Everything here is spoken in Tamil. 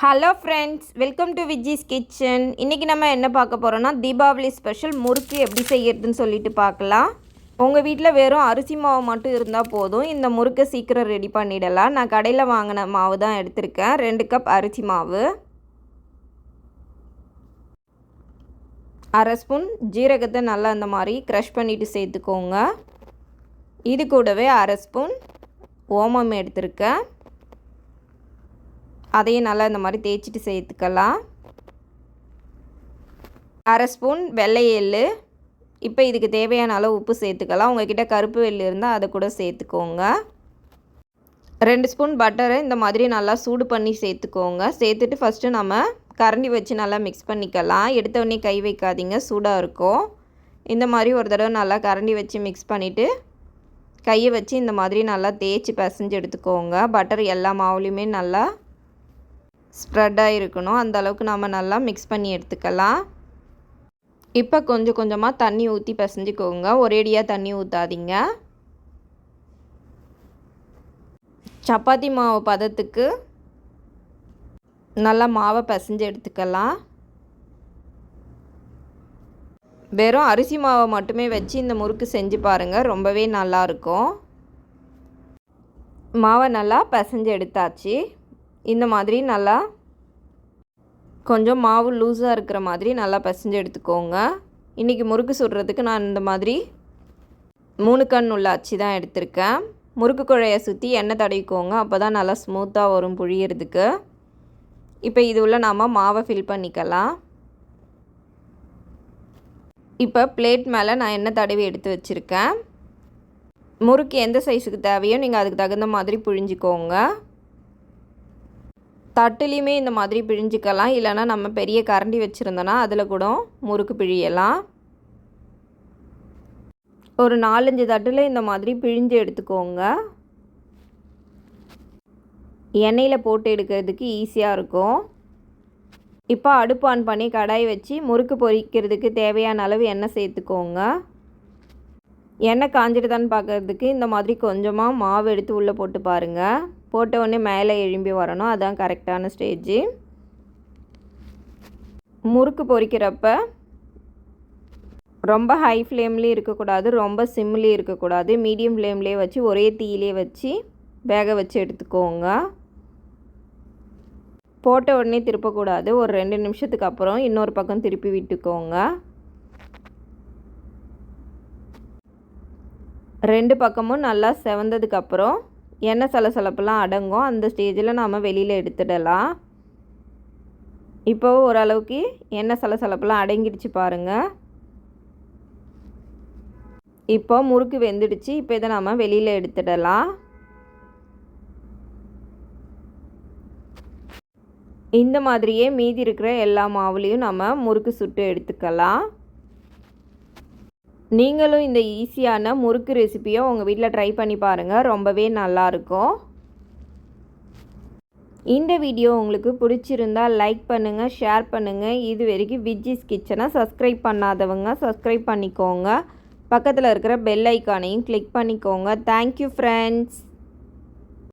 Hello friends welcome to Viji's kitchen இன்றைக்கி நம்ம என்ன பார்க்க போகிறோன்னா தீபாவளி ஸ்பெஷல் முறுக்கு எப்படி செய்யறதுன்னு சொல்லிட்டு பார்க்கலாம். உங்கள் வீட்டில் வெறும் அரிசி மாவு மட்டும் இருந்தால் போதும். இந்த முறுக்கை சீக்கிரம் ரெடி பண்ணிடலாம். நான் கடையில் வாங்கின மாவு தான் எடுத்திருக்கேன். ரெண்டு கப் அரிசி மாவு. அரை ஸ்பூன் ஜீரகத்தை நல்லா இந்த மாதிரி க்ரஷ் பண்ணிவிட்டு சேர்த்துக்கோங்க. இது கூடவே அரை ஸ்பூன் ஓமம் எடுத்திருக்கேன். அதையும் நல்லா இந்த மாதிரி தேய்ச்சிட்டு சேர்த்துக்கலாம். அரை ஸ்பூன் வெள்ளை எள் இப்போ இதுக்கு தேவையான அளவு உப்பு சேர்த்துக்கலாம். உங்ககிட்ட கருப்பு வெள்ளி இருந்தால் அதை கூட சேர்த்துக்கோங்க. ரெண்டு ஸ்பூன் பட்டரை இந்த மாதிரி நல்லா சூடு பண்ணி சேர்த்துக்கோங்க. சேர்த்துட்டு ஃபஸ்ட்டு நம்ம கரண்டி வச்சு நல்லா மிக்ஸ் பண்ணிக்கலாம். எடுத்தவொடனே கை வைக்காதீங்க. சூடாக இருக்கும். இந்த மாதிரி ஒரு தடவை நல்லா கரண்டி வச்சு மிக்ஸ் பண்ணிவிட்டு கையை வச்சு இந்த மாதிரி நல்லா தேய்ச்சி பசைஞ்சு எடுத்துக்கோங்க. பட்டர் எல்லா மாவுலேயுமே நல்லா ஸ்ப்ரெட்டாக இருக்கணும் அந்த அளவுக்கு நாம் நல்லா மிக்ஸ் பண்ணி எடுத்துக்கலாம். இப்போ கொஞ்சம் கொஞ்சமாக தண்ணி ஊற்றி பிசைஞ்சிக்கோங்க. ஒரேடியாக தண்ணி ஊற்றாதீங்க சப்பாத்தி மாவு பதத்துக்கு நல்லா மாவை பிசைஞ்சு எடுத்துக்கலாம். வெறும் அரிசி மாவை மட்டுமே வச்சு இந்த முறுக்கு செஞ்சு பாருங்கள் ரொம்பவே நல்லாயிருக்கும் மாவை நல்லா பிசைஞ்சு எடுத்தாச்சு. இந்த மாதிரி நல்லா கொஞ்சம் மாவு லூஸாக இருக்கிற மாதிரி நல்லா பசைஞ்சு எடுத்துக்கோங்க. இன்றைக்கி முறுக்கு சுடுறதுக்கு நான் இந்த மாதிரி மூணு கண் உள்ள அச்சு தான் எடுத்திருக்கேன். முறுக்கு குழையை சுற்றி எண்ணெய் தடவிக்கோங்க. அப்போ தான் நல்லா ஸ்மூத்தாக வரும் புழியறதுக்கு. இப்போ இது உள்ள நாம் மாவை ஃபில் பண்ணிக்கலாம். இப்போ பிளேட் மேலே நான் எண்ணெய் தடவி எடுத்து வச்சுருக்கேன். முறுக்கு எந்த சைஸுக்கு தேவையோ நீங்கள் அதுக்கு தகுந்த மாதிரி புழிஞ்சிக்கோங்க. தட்டுலேயுமே இந்த மாதிரி பிழிஞ்சிக்கலாம். இல்லைனா நம்ம பெரிய கரண்டி வச்சுருந்தோன்னா அதில் கூட முறுக்கு பிழியலாம். ஒரு நாலஞ்சு தட்டில் இந்த மாதிரி பிழிஞ்சு எடுத்துக்கோங்க. எண்ணெயில் போட்டு எடுக்கிறதுக்கு ஈஸியாக இருக்கும். இப்போ அடுப்பு ஆன் பண்ணி கடாய் வச்சு முறுக்கு பொரிக்கிறதுக்கு தேவையான அளவு எண்ணெய் சேர்த்துக்கோங்க. எண்ணெய் காஞ்சிடுதான்னு பார்க்குறதுக்கு இந்த மாதிரி கொஞ்சமாக மாவு எடுத்து உள்ளே போட்டு பாருங்கள் போட்ட உடனே மேலே எழும்பி வரணும். அதுதான் கரெக்டான ஸ்டேஜு. முறுக்கு பொரிக்கிறப்ப ரொம்ப ஹை ஃப்ளேம்லேயும் இருக்கக்கூடாது. ரொம்ப சிம்லேயும் இருக்கக்கூடாது. மீடியம் ஃப்ளேம்லேயே வச்சு ஒரே தீயிலே வச்சு வேக வச்சு எடுத்துக்கோங்க. போட்ட உடனே திருப்பக்கூடாது. ஒரு ரெண்டு நிமிஷத்துக்கு அப்புறம் இன்னொரு பக்கம் திருப்பி விட்டுக்கோங்க. ரெண்டு பக்கமும் நல்லா செவந்ததுக்கப்புறம் எண்ணெய் சலசலப்பெல்லாம் அடங்கும். அந்த ஸ்டேஜில் நாம் வெளியில் எடுத்துடலாம். இப்போ ஓரளவுக்கு எண்ணெய் சலசலப்பெல்லாம் அடங்கிடுச்சு பாருங்கள் இப்போ முறுக்கு வெந்துடுச்சு. இப்போ இதை நம்ம வெளியில் எடுத்துடலாம். இந்த மாதிரியே மீதி இருக்கிற எல்லா மாவுலேயும் நம்ம முறுக்கு சுட்டு எடுத்துக்கலாம். நீங்களும் இந்த ஈஸியான முறுக்கு ரெசிப்பியை உங்கள் வீட்டில் ட்ரை பண்ணி பாருங்கள் ரொம்பவே நல்லாயிருக்கும் இந்த வீடியோ உங்களுக்கு பிடிச்சிருந்தால் லைக் பண்ணுங்கள் ஷேர் பண்ணுங்கள் இது வரைக்கும் விஜிஸ் கிச்சனை சப்ஸ்கிரைப் பண்ணாதவங்க சப்ஸ்கிரைப் பண்ணிக்கோங்க. பக்கத்தில் இருக்கிற பெல் ஐக்கானையும் கிளிக் பண்ணிக்கோங்க. Thank you friends